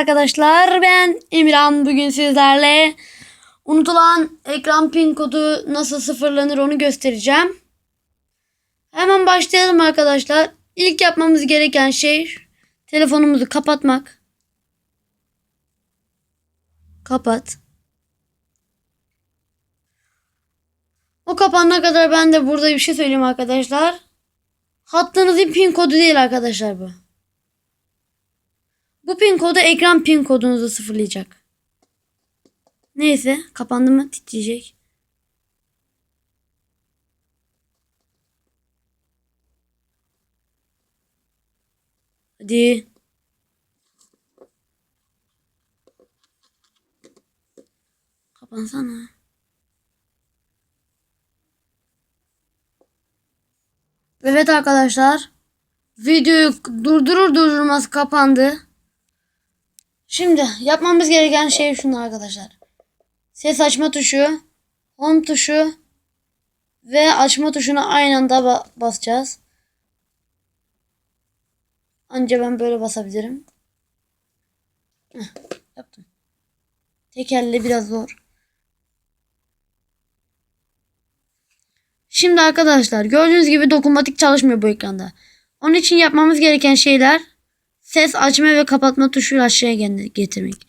arkadaşlar ben İmran bugün sizlerle unutulan ekran pin kodu nasıl sıfırlanır onu göstereceğim. Hemen başlayalım arkadaşlar. İlk yapmamız gereken şey telefonumuzu kapatmak. Kapat. O kapanana kadar ben de burada bir şey söyleyeyim arkadaşlar. Hattınızın pin kodu değil arkadaşlar bu. Pin kodu ekran pin kodunuzu sıfırlayacak. Neyse kapandı mı titreyecek. Hadi. Kapansana. Evet arkadaşlar. Videoyu durdurur durdurmaz kapandı. Şimdi yapmamız gereken şey şunlar arkadaşlar. Ses açma tuşu, home tuşu ve açma tuşuna aynı anda ba- basacağız. Anca ben böyle basabilirim. Heh, yaptım. Tek elle biraz zor. Şimdi arkadaşlar gördüğünüz gibi dokunmatik çalışmıyor bu ekranda. Onun için yapmamız gereken şeyler ses açma ve kapatma tuşuyla aşağıya getirmek.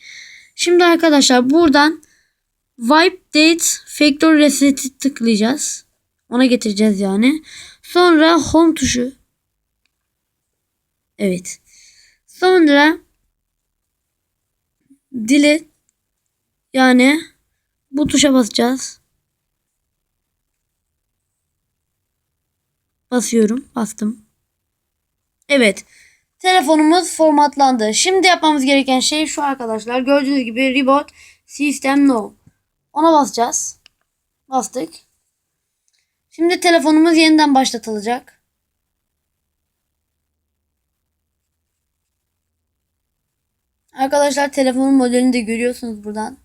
Şimdi arkadaşlar buradan Wipe Date Factory Reset'i tıklayacağız. Ona getireceğiz yani. Sonra Home tuşu. Evet. Sonra Delete yani bu tuşa basacağız. Basıyorum. Bastım. Evet. Telefonumuz formatlandı. Şimdi yapmamız gereken şey şu arkadaşlar. Gördüğünüz gibi Reboot System No. Ona basacağız. Bastık. Şimdi telefonumuz yeniden başlatılacak. Arkadaşlar telefonun modelini de görüyorsunuz buradan.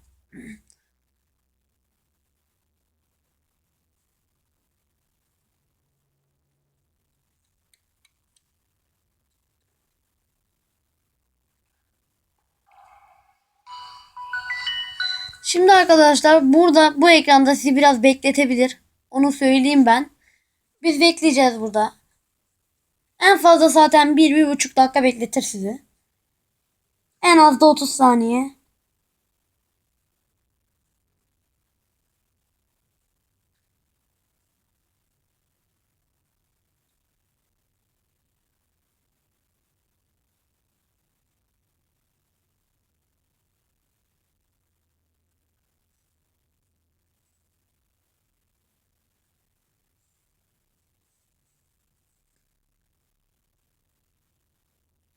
Şimdi arkadaşlar burada bu ekranda sizi biraz bekletebilir. Onu söyleyeyim ben. Biz bekleyeceğiz burada. En fazla zaten 1-1,5 dakika bekletir sizi. En az da 30 saniye.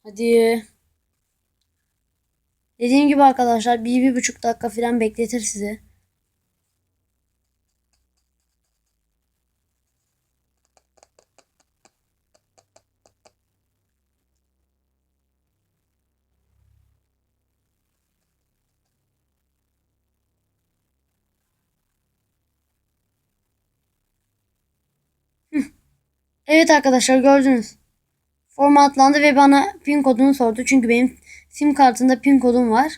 Hadi. Dediğim gibi arkadaşlar bir, bir buçuk dakika falan bekletir sizi. Evet arkadaşlar gördünüz. Formatlandı ve bana pin kodunu sordu. Çünkü benim sim kartında pin kodum var.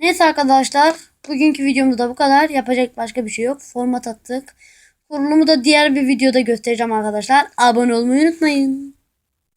Neyse arkadaşlar bugünkü videomda da bu kadar. Yapacak başka bir şey yok. Format attık. Kurulumu da diğer bir videoda göstereceğim arkadaşlar. Abone olmayı unutmayın.